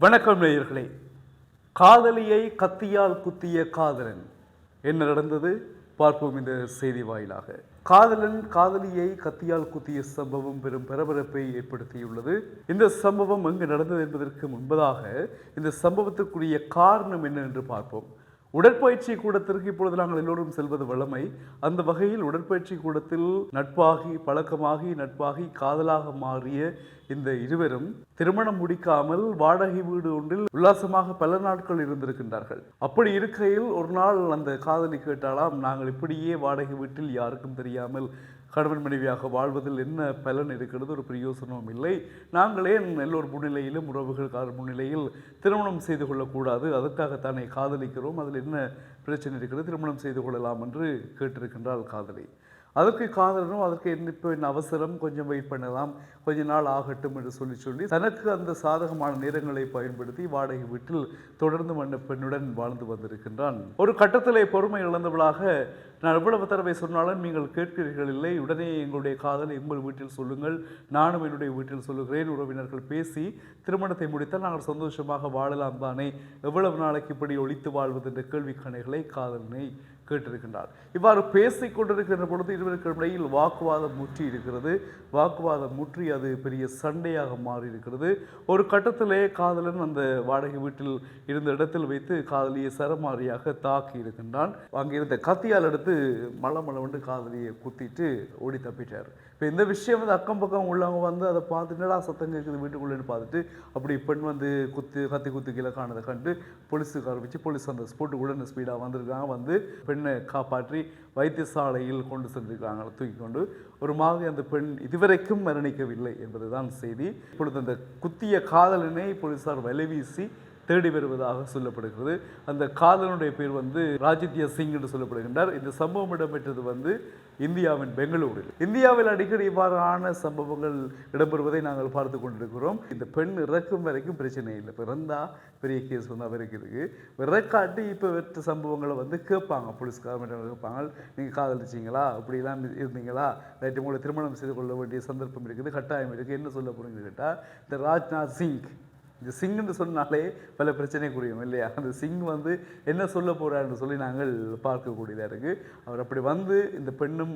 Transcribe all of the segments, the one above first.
வணக்கம் நேயர்களே. காதலியை கத்தியால் குத்திய காதலன். என்ன நடந்தது? பார்ப்போம் இந்த செய்தி வாயிலாக. காதலன் காதலியை கத்தியால் குத்திய சம்பவம் பெரும் பரபரப்பை ஏற்படுத்தியுள்ளது. இந்த சம்பவம் எங்கு நடந்தது என்பதற்கு முன்பதாக இந்த சம்பவத்திற்குரிய காரணம் என்ன என்று பார்ப்போம். உடற்பயிற்சி கூடத்திற்கு இப்பொழுது நாங்கள் எல்லோரும் செல்வது வழமை. அந்த வகையில் உடற்பயிற்சி கூடத்தில் நட்பாகி பழக்கமாகி நட்பாகி காதலாக மாறிய இந்த இருவரும் திருமணம் முடிக்காமல் வாடகை வீடு ஒன்றில் உல்லாசமாக பல நாட்கள் இருந்திருக்கின்றார்கள். அப்படி இருக்கையில் ஒரு நாள் அந்த காதலி கேட்டாலாம் நாங்கள் இப்படியே வாடகை வீட்டில் யாருக்கும் தெரியாமல் கணவன் மனைவியாக வாழ்வதில் என்ன பலன் இருக்கிறது? ஒரு பிரயோசனமும் இல்லை. நாங்களே எல்லோர் முன்னிலையிலும் உறவுகள் கார் முன்னிலையில் திருமணம் செய்து கொள்ளக்கூடாது. அதற்காகத்தானே காதலிக்கிறோம். அதில் என்ன பிரச்சனை இருக்கிறது? திருமணம் செய்து கொள்ளலாம் என்று கேட்டிருக்கின்றாள் காதலி. அதற்கு காதலனும் அதற்கு என்ன இப்போ என்ன அவசரம் கொஞ்சம் வெயிட் பண்ணலாம் கொஞ்ச நாள் ஆகட்டும் என்று சொல்லி சொல்லி தனக்கு அந்த சாதகமான நேரங்களை பயன்படுத்தி வாடகை வீட்டில் தொடர்ந்து மன்ன பெண்ணுடன் வாழ்ந்து வந்திருக்கின்றான். ஒரு கட்டத்திலே பொறுமை இழந்தவளாக நான் எவ்வளவு தடவை சொன்னாலும் நீங்கள் கேட்கிறீர்கள் இல்லை உடனே எங்களுடைய காதலை உங்கள் வீட்டில் சொல்லுங்கள் நானும் என்னுடைய வீட்டில் சொல்லுகிறேன் உறவினர்கள் பேசி திருமணத்தை முடித்தால் நாங்கள் சந்தோஷமாக வாழலாம் தானே எவ்வளவு நாளைக்கு இப்படி ஒழித்து வாழ்வது என்ற கேள்வி கணைகளை காதலனை கேட்டிருக்கின்றார். இவ்வாறு பேசிக் கொண்டிருக்கின்ற பொழுது இருவருக்கு இடையில் வாக்குவாதம் முற்றி இருக்கிறது. வாக்குவாதம் முற்றி அது பெரிய சண்டையாக மாறி இருக்கிறது ஒரு கட்டத்திலே காதலன் அந்த வாடகை வீட்டில் இருந்த இடத்தில் வைத்து காதலியை சரமாரியாக தாக்கி இருக்கின்றான். அங்கே இருந்த கத்தியால் எடுத்து மல மலவண்டு காதலியை குத்திட்டு ஓடி தப்பிட்டார். இப்போ இந்த விஷயம் வந்து அக்கம் பக்கம் உள்ளவங்க வந்து அதை பார்த்து சத்தம் கேட்குது வீட்டுக்குள்ளேன்னு பார்த்துட்டு அப்படி பெண் வந்து குத்து கத்தி குத்து கீழே காணதை கண்டு போலீஸுக்கு ஆரம்பித்து போலீஸ் அந்த ஸ்போட்டு ஸ்பீடாக வந்திருக்காங்க வந்து பெண்ணை காப்பாற்றி வைத்தியசாலையில் கொண்டு சென்றிருக்காங்க தூக்கி கொண்டு ஒரு மாதிரி அந்த பெண் இதுவரைக்கும் மரணிக்கவில்லை என்பதுதான் செய்தி. இப்பொழுது அந்த குத்திய காதலனை போலீசார் வலைவீசி தேடி வருவதாக சொல்லப்படுகிறது. அந்த காதலனுடைய பேர் வந்து ராஜித்யா சிங் என்று சொல்லப்படுகின்றார். இந்த சம்பவம் இடம்பெற்றது வந்து இந்தியாவின் பெங்களூரில். இந்தியாவில் அடிக்கடி இவ்வாறான சம்பவங்கள் இடம்பெறுவதை நாங்கள் பார்த்து கொண்டிருக்கிறோம். இந்த பெண் இறக்கும் வரைக்கும் பிரச்சனை இல்லை. பிறந்தா பெரிய கேஸ் வந்து அவருக்கு இருக்குது இறக்காட்டி இப்போ வெற்ற சம்பவங்களை வந்து கேட்பாங்க. போலீஸ்காரங்க கேட்பாங்க. நீங்கள் காதலிச்சிங்களா? இப்படிலாம் இருந்தீங்களா? ரைட்டு உங்களை திருமணம் செய்து கொள்ள வேண்டிய சந்தர்ப்பம் இருக்குது கட்டாயம் இருக்குது என்ன சொல்ல போகிறீங்கன்னு கேட்டால் இந்த ராஜ்நாத் சிங் இந்த சிங்னு சொன்னாலே பல பிரச்சனை புரியும் இல்லையா? அந்த சிங் வந்து என்ன சொல்ல போகிறாருன்னு சொல்லி நாங்கள் பார்க்கக்கூடியதாக இருக்குது அவர் அப்படி வந்து இந்த பெண்ணும்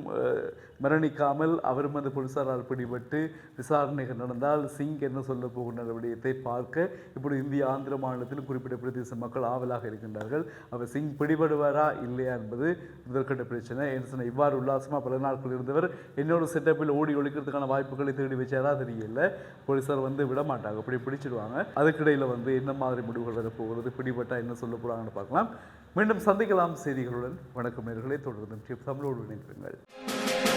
மரணிக்காமல் அவரும் அந்த போலீசாரால் பிடிபட்டு விசாரணைகள் நடந்தால் சிங் என்ன சொல்ல போகின்ற விடயத்தை பார்க்க இப்படி இந்திய ஆந்திர மாநிலத்தில் குறிப்பிட்ட பிரதேச மக்கள் ஆவலாக இருக்கின்றார்கள். அவர் சிங் பிடிபடுவாரா இல்லையா என்பது முதற்கட்ட பிரச்சனை. என்ன சொன்ன இவ்வாறு உல்லாசமாக பல நாட்கள் இருந்தவர் என்னோட செட்டப்பில் ஓடி ஒழிக்கிறதுக்கான வாய்ப்புகளை தேடி வச்சாரா தெரியல. போலீசார் வந்து விட மாட்டாங்க அப்படி பிடிச்சிடுவாங்க அதுக்கிடையில் வந்து என்ன மாதிரி முடிவுகள் வரப்போகிறது போகிறது பிடிபட்டா என்ன சொல்ல போகிறாங்கன்னு பார்க்கலாம். மீண்டும் சந்திக்கலாம் செய்திகளுடன். வணக்கம் நேர்களை. தொடர்ந்து தமிழோடு இணைந்திருங்கள்.